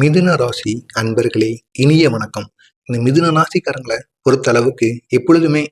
மிதுன ராசி அன்பர்களே இனிய வணக்கம். இந்த மிதுன ராசிக்காரங்களை பொறுத்த அளவுக்கு எப்பொழுதுமே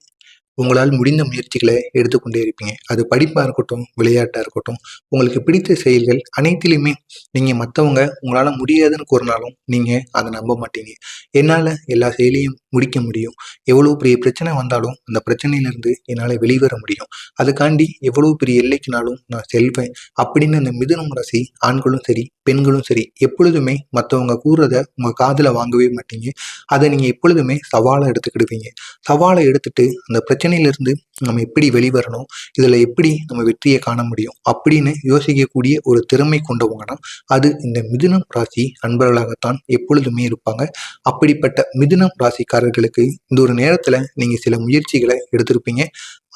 உங்களால் முடிந்த முயற்சிகளை எடுத்துக்கொண்டே இருப்பீங்க. அது படிப்பாக இருக்கட்டும் விளையாட்டாக இருக்கட்டும் உங்களுக்கு பிடித்த செயல்கள் அனைத்திலையுமே நீங்கள் மற்றவங்க உங்களால் முடியாதுன்னு கூறினாலும் நீங்கள் அதை நம்ப மாட்டீங்க. என்னால் எல்லா செயலையும் முடிக்க முடியும். எவ்வளோ பெரிய பிரச்சனை வந்தாலும் அந்த பிரச்சனையிலேருந்து என்னால் வெளிவர முடியும். அதுக்காண்டி எவ்வளோ பெரிய எல்லைக்குனாலும் நான் செல்வேன். அப்படின்னு அந்த மிதுனம் ராசி ஆண்களும் சரி பெண்களும் சரி எப்பொழுதுமே மற்றவங்க கூறுறத உங்கள் காதில் வாங்கவே மாட்டீங்க. அதை நீங்கள் எப்பொழுதுமே சவாலை எடுத்துக்கிடுவீங்க. சவாலை எடுத்துட்டு அந்த பிரச்சனை பிரச்சனையிலிருந்து நம்ம எப்படி வெளிவரணும் இதில் எப்படி நம்ம வெற்றியை காண முடியும் அப்படின்னு யோசிக்கக்கூடிய ஒரு திறமை கொண்டவங்கன்னா அது இந்த மிதுனம் ராசி அன்பர்களாகத்தான் எப்பொழுதுமே இருப்பாங்க. அப்படிப்பட்ட மிதுனம் ராசிக்காரர்களுக்கு இந்த ஒரு நேரத்தில் நீங்கள் சில முயற்சிகளை எடுத்திருப்பீங்க.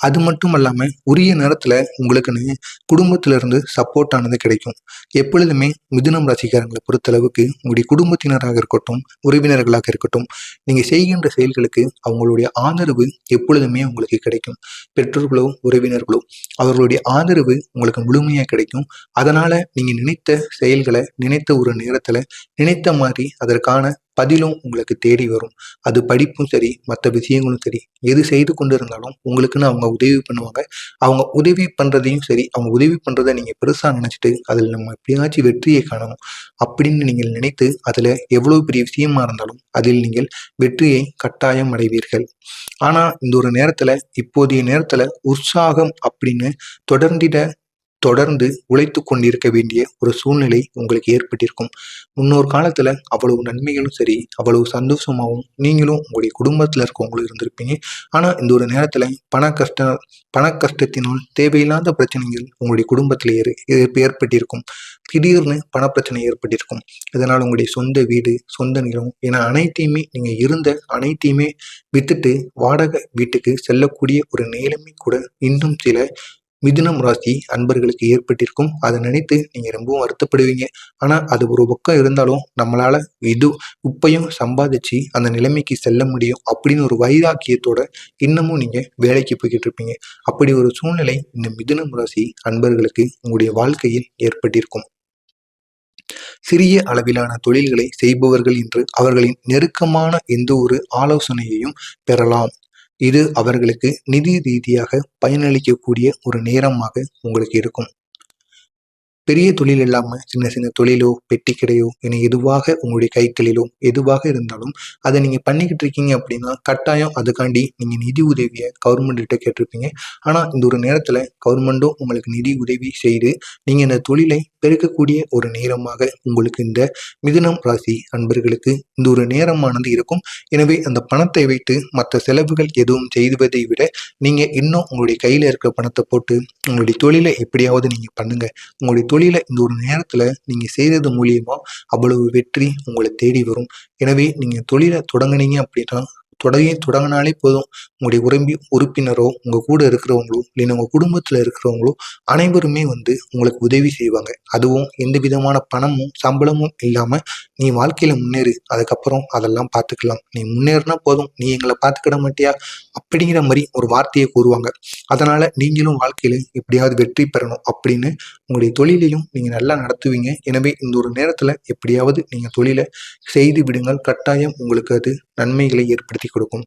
அது மட்டும் இல்லாமல் உரிய நேரத்தில் உங்களுக்குன்னு குடும்பத்திலிருந்து சப்போர்ட் ஆனது கிடைக்கும். எப்பொழுதுமே மிதுனம் ராசிக்காரங்களை பொறுத்தளவுக்கு உங்களுடைய குடும்பத்தினராக இருக்கட்டும் உறவினர்களாக இருக்கட்டும் நீங்கள் செய்கின்ற செயல்களுக்கு அவங்களுடைய ஆதரவு எப்பொழுதுமே உங்களுக்கு கிடைக்கும். பெற்றோர்களோ உறவினர்களோ அவர்களுடைய ஆதரவு உங்களுக்கு முழுமையாக கிடைக்கும். அதனால் நீங்கள் நினைத்த செயல்களை நினைத்த ஒரு நேரத்தில் நினைத்த மாதிரி அதற்கான பதிலும் உங்களுக்கு தேடி வரும். அது படிப்பும் சரி மற்ற விஷயங்களும் சரி எது செய்து கொண்டு இருந்தாலும் உங்களுக்குன்னு அவங்க உதவி பண்ணுவாங்க. அவங்க உதவி பண்ணுறதையும் சரி அவங்க உதவி பண்ணுறதை நீங்கள் பெருசாக நினச்சிட்டு அதில் நம்ம எப்படியாச்சும் வெற்றியை காணணும் அப்படின்னு நீங்கள் நினைத்து அதில் எவ்வளோ பெரிய விஷயமா இருந்தாலும் அதில் நீங்கள் வெற்றியை கட்டாயம் அடைவீர்கள். ஆனால் இந்த ஒரு நேரத்தில் இப்போதைய நேரத்தில் உற்சாகம் அப்படின்னு தொடர்ந்திட தொடர்ந்து உழைத்து கொண்டிருக்க வேண்டிய ஒரு சூழ்நிலை உங்களுக்கு ஏற்பட்டிருக்கும். முன்னொரு காலத்துல அவ்வளவு நன்மைகளும் சரி அவ்வளவு சந்தோஷமாகவும் நீங்களும் உங்களுடைய குடும்பத்துல இருக்கவங்களும் இருந்திருப்பீங்க. ஆனா இந்த ஒரு நேரத்துல பண கஷ்ட பண கஷ்டத்தினால் தேவையில்லாத பிரச்சனைகள் உங்களுடைய குடும்பத்துல ஏற்பட்டிருக்கும். திடீர்னு பணப்பிரச்சனை ஏற்பட்டிருக்கும். இதனால் உங்களுடைய சொந்த வீடு சொந்த நிலம் என அனைத்தையுமே நீங்க இருந்த அனைத்தையுமே வித்துட்டு வாடகை வீட்டுக்கு செல்லக்கூடிய ஒரு நிலைமை கூட இன்னும் சில மிதுனம் ராசி அன்பர்களுக்கு ஏற்பட்டிருக்கும். அதை நினைத்து நீங்கள் ரொம்பவும் வருத்தப்படுவீங்க. ஆனால் அது ஒரு பக்கம் இருந்தாலும் நம்மளால் இது உப்பையும் சம்பாதிச்சு அந்த நிலைமைக்கு செல்ல முடியும் அப்படின்னு ஒரு வைராக்கியத்தோட இன்னமும் நீங்கள் வேலைக்கு போய்கிட்டு இருப்பீங்க. அப்படி ஒரு சூழ்நிலை இந்த மிதுனம் ராசி அன்பர்களுக்கு உங்களுடைய வாழ்க்கையில் ஏற்பட்டிருக்கும். சிறிய அளவிலான தொழில்களை செய்பவர்கள் என்று அவர்களின் நெருக்கமான எந்த ஒரு ஆலோசனையையும் பெறலாம். இது அவர்களுக்கு நிதி ரீதியாக பயனளிக்கக்கூடிய ஒரு நேரமாக உங்களுக்கு இருக்கும். பெரிய தொழில் இல்லாமல் சின்ன சின்ன தொழிலோ பெட்டி கடையோ என எதுவாக உங்களுடைய கைகளிலோ எதுவாக இருந்தாலும் அதை நீங்கள் பண்ணிக்கிட்டு இருக்கீங்க அப்படின்னா கட்டாயம் அதுக்காண்டி நீங்கள் நிதி உதவியை கவர்மெண்ட்கிட்ட கேட்டிருப்பீங்க. ஆனால் இந்த ஒரு நேரத்தில் கவர்மெண்ட்டும் உங்களுக்கு நிதி உதவி செய்து நீங்கள் இந்த தொழிலை பெருக்கக்கூடிய ஒரு நேரமாக உங்களுக்கு இந்த மிதுனம் ராசி அன்பர்களுக்கு இந்த ஒரு நேரமானது இருக்கும். எனவே அந்த பணத்தை வைத்து மற்ற செலவுகள் எதுவும் செய்வதை விட நீங்கள் இன்னும் உங்களுடைய கையில் இருக்கிற பணத்தை போட்டு உங்களுடைய தொழிலை எப்படியாவது நீங்கள் பண்ணுங்க. உங்களுடைய தொழிலை இந்த ஒரு நேரத்தில் நீங்கள் செய்கிறது மூலியமாக அவ்வளவு வெற்றி உங்களை தேடி வரும். எனவே நீங்கள் தொழிலை தொடங்குனீங்க அப்படின்னா தொடங்கி தொடங்கினாலே போதும். உங்களுடைய உறம்பி உறுப்பினரோ உங்கள் கூட இருக்கிறவங்களோ இல்லைன்னா உங்கள் குடும்பத்தில் இருக்கிறவங்களோ அனைவருமே வந்து உங்களுக்கு உதவி செய்வாங்க. அதுவும் எந்த விதமான பணமும் சம்பளமும் இல்லாமல் நீ வாழ்க்கையில் முன்னேறு. அதுக்கப்புறம் அதெல்லாம் பார்த்துக்கலாம். நீ முன்னேறினா போதும். நீ எங்களை பார்த்துக்கிட மாட்டியா? அப்படிங்கிற மாதிரி ஒரு வார்த்தையை கூறுவாங்க. அதனால் நீங்களும் வாழ்க்கையில் எப்படியாவது வெற்றி பெறணும் அப்படின்னு உங்களுடைய தொழிலையும் நீங்கள் நல்லா நடத்துவீங்க. எனவே இந்த ஒரு நேரத்தில் எப்படியாவது நீங்கள் தொழிலை செய்து விடுங்கள். கட்டாயம் உங்களுக்கு அது நன்மைகளை ஏற்படுத்தி கொடுக்கும்.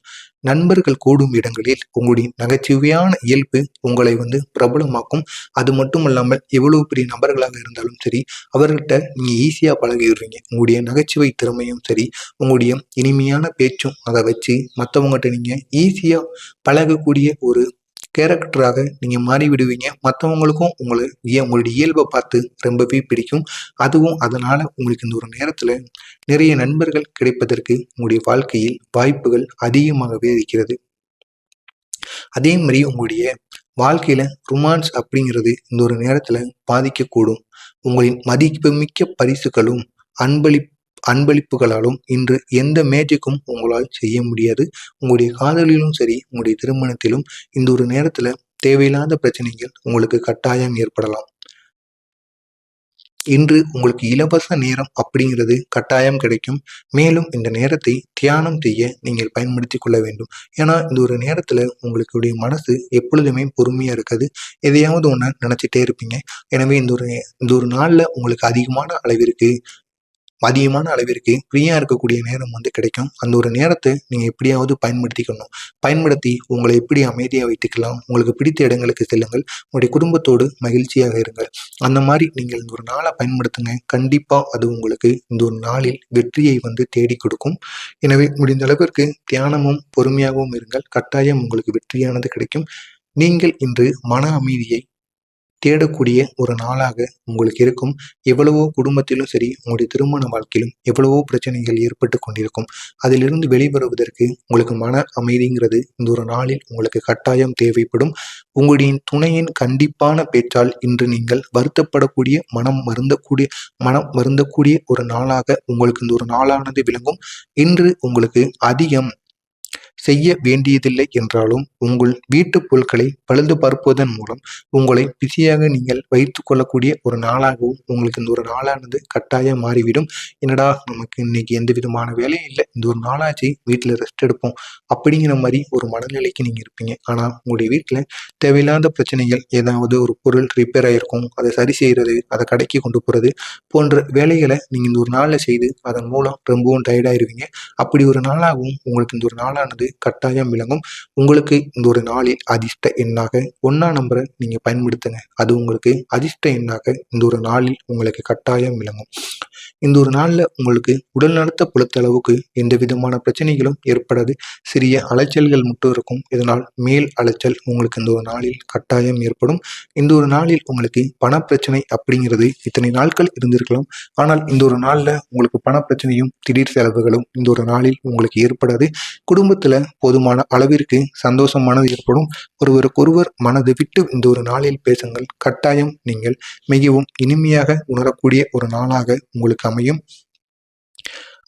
நண்பர்கள் கூடும் இடங்களில் உங்களுடைய நகைச்சுவையான இயல்பு உங்களை வந்து பிரபலமாக்கும். அது மட்டும் இல்லாமல் எவ்வளவு பெரிய நபர்களாக இருந்தாலும் சரி அவர்கிட்ட நீங்கள் ஈஸியாக பழகிடுவீங்க உங்களுடைய நகைச்சுவை திறமையும் சரி உங்களுடைய இனிமையான பேச்சும் அதை வச்சு மற்றவங்ககிட்ட நீங்கள் ஈஸியாக பழகக்கூடிய ஒரு கேரக்டராக நீங்கள் மாறி விடுவீங்க மற்றவங்களுக்கும் உங்களை ஏன் உங்களுடைய இயல்பை பார்த்து ரொம்பவே பிடிக்கும். அதுவும் அதனால் உங்களுக்கு இந்த ஒரு நேரத்தில் நிறைய நண்பர்கள் கிடைப்பதற்கு உங்களுடைய வாழ்க்கையில் வாய்ப்புகள் அதிகமாகவே இருக்கிறது. அதே மாதிரி உங்களுடைய வாழ்க்கையில் ரொமான்ஸ் அப்படிங்கிறது இந்த ஒரு நேரத்தில் பாதிக்கக்கூடும். உங்களின் மதிப்புமிக்க பரிசுகளும் அன்பளி அன்பளிப்புகளாலும் இன்று எந்த மேஜிக்கும் உங்களால் செய்ய முடியாது. உங்களுடைய காதலிலும் சரி உங்களுடைய திருமணத்திலும் இந்த ஒரு நேரத்துல தேவையில்லாத பிரச்சனைகள் உங்களுக்கு கட்டாயம் ஏற்படலாம். இன்று உங்களுக்கு இலவச நேரம் அப்படிங்கிறது கட்டாயம் கிடைக்கும். மேலும் இந்த நேரத்தை தியானம் செய்ய நீங்கள் பயன்படுத்தி கொள்ள வேண்டும். ஏன்னா இந்த ஒரு நேரத்தில் உங்களுடைய மனசு எப்பொழுதுமே பொறுமையாக இருக்காது. எதையாவது ஒன்று நினச்சிட்டே இருப்பீங்க. எனவே இந்த ஒரு இந்த ஒரு நாளில் உங்களுக்கு அதிகமான அளவிற்கு அதிகமான அளவிற்கு ஃப்ரீயாக இருக்கக்கூடிய நேரம் வந்து கிடைக்கும். அந்த ஒரு நேரத்தை நீங்கள் எப்படியாவது பயன்படுத்திக்கணும். பயன்படுத்தி உங்களை எப்படி அமைதியாக வைத்துக்கலாம் உங்களுக்கு பிடித்த இடங்களுக்கு செல்லுங்கள் உங்களுடைய குடும்பத்தோடு மகிழ்ச்சியாக இருங்கள். அந்த மாதிரி நீங்கள் இந்த ஒரு நாளை பயன்படுத்துங்க. கண்டிப்பாக அது உங்களுக்கு இந்த ஒரு நாளில் வெற்றியை வந்து தேடி கொடுக்கும். எனவே முடிந்த அளவிற்கு தியானமும் பொறுமையாகவும் இருங்கள். கட்டாயம் உங்களுக்கு வெற்றியானது கிடைக்கும். நீங்கள் இன்று மன அமைதியை தேடக்கூடிய ஒரு நாளாக உங்களுக்கு இருக்கும். எவ்வளவோ குடும்பத்திலும் சரி உங்களுடைய திருமண வாழ்க்கையிலும் எவ்வளவோ பிரச்சனைகள் ஏற்பட்டு கொண்டிருக்கும். அதிலிருந்து வெளிவருவதற்கு உங்களுக்கு மன அமைதிங்கிறது இந்த ஒரு நாளில் உங்களுக்கு கட்டாயம் தேவைப்படும். உங்களுடைய துணையின் கண்டிப்பான பேச்சால் இன்று நீங்கள் வருத்தப்படக்கூடிய மனம் வருந்தக்கூடிய மனம் வருந்தக்கூடிய ஒரு நாளாக உங்களுக்கு இந்த ஒரு நாளானது விளங்கும். இன்று உங்களுக்கு அதிகம் செய்ய வேண்டியதில்லை என்றாலும் உங்கள் வீட்டுப் பொருட்களை பழுது பார்ப்பதன் மூலம் உங்களை பிஸியாக நீங்கள் வைத்து கொள்ளக்கூடிய ஒரு நாளாகவும் உங்களுக்கு இந்த ஒரு நாளானது கட்டாயம் மாறிவிடும். என்னடா நமக்கு இன்னைக்கு எந்த விதமான வேலையும் இல்லை. இந்த ஒரு நாளாச்சு வீட்டில் ரெஸ்ட் எடுப்போம். அப்படிங்கிற மாதிரி ஒரு மனநிலைக்கு நீங்கள் இருப்பீங்க. ஆனால் உங்களுடைய வீட்டில் தேவையில்லாத பிரச்சனைகள் ஏதாவது ஒரு பொருள் ரிப்பேர் ஆகிருக்கும் அதை சரி செய்கிறது அதை கடைக்கு கொண்டு போகிறது போன்ற வேலைகளை நீங்கள் இந்த ஒரு நாளில் செய்து அதன் மூலம் ரொம்பவும் டயர்டாயிருவீங்க அப்படி ஒரு நாளாகவும் உங்களுக்கு இந்த ஒரு நாளானது கட்டாயம் விளங்கும். உங்களுக்கு இந்த ஒரு நாளில் அதிர்ஷ்ட எண்ணாக ஒன்றா நம்பரை நீங்கள் பயன்படுத்துங்க. அது உங்களுக்கு அதிர்ஷ்ட எண்ணாக இந்த ஒரு நாளில் உங்களுக்கு கட்டாயம் விளங்கும். இந்த ஒரு நாளில் உங்களுக்கு உடல் நடத்த பொறுத்த அளவுக்கு எந்த விதமான பிரச்சனைகளும் ஏற்படாது. சிறிய அலைச்சல்கள் மட்டும் இருக்கும். இதனால் மேல் அலைச்சல் உங்களுக்கு இந்த ஒரு நாளில் கட்டாயம் ஏற்படும். இந்த ஒரு நாளில் உங்களுக்கு பணப்பிரச்சனை அப்படிங்கிறது இத்தனை நாட்கள் இருந்திருக்கலாம். ஆனால் இந்த ஒரு நாளில் உங்களுக்கு பணப்பிரச்சனையும் திடீர் செலவுகளும் இந்த ஒரு நாளில் உங்களுக்கு ஏற்படாது. குடும்பத்தில் போதுமான அளவிற்கு சந்தோஷமானது ஏற்படும். ஒருவருக்கொருவர் மனதை விட்டு இந்த ஒரு நாளில் பேசுங்கள். கட்டாயம் நீங்கள் மிகவும் இனிமையாக உணரக்கூடிய ஒரு நாளாக உங்களுக்கு அமையும்.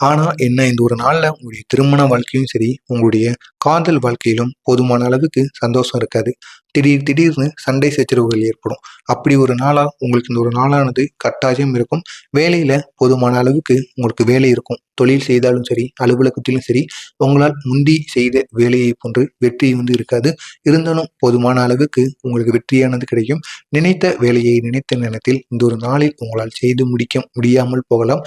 ஆனால் என்ன இந்த ஒரு நாளில் உங்களுடைய திருமண வாழ்க்கையும் சரி உங்களுடைய காதல் வாழ்க்கையிலும் போதுமான அளவுக்கு சந்தோஷம் இருக்காது. திடீர் திடீர்னு சண்டை சச்சரவுகள் ஏற்படும். அப்படி ஒரு நாளாக உங்களுக்கு இந்த ஒரு நாளானது கட்டாயம் இருக்கும். வேலையில் போதுமான அளவுக்கு உங்களுக்கு வேலை இருக்கும். தொழில் செய்தாலும் சரி அலுவலகத்திலும் சரி உங்களால் முந்தி செய்த வேலையை போன்று வெற்றி வந்து இருக்காது. இருந்தாலும் போதுமான அளவுக்கு உங்களுக்கு வெற்றியானது கிடைக்கும். நினைத்த வேலையை நினைத்த நேரத்தில் இந்த ஒரு நாளில் உங்களால் செய்து முடிக்க முடியாமல் போகலாம்.